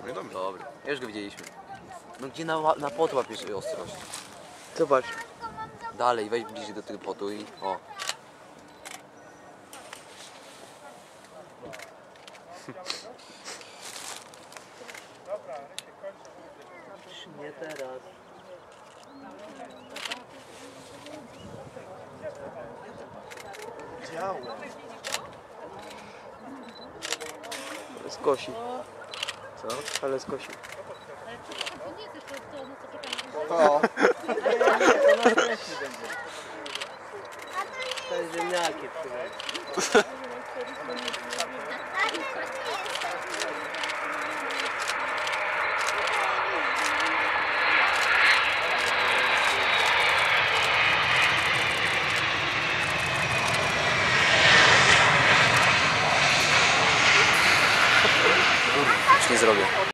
No i dobrze. Dobra, już go widzieliśmy. No gdzie na, na pot łapiesz ostrość? Zobacz. Dalej, wejdź bliżej do tego potu i o. Nie teraz. Ale skosi. Co? Ale skosi. To nie jest to, no co czekamy. O! To jest ziemniaki przynajmniej. Już nie zrobię.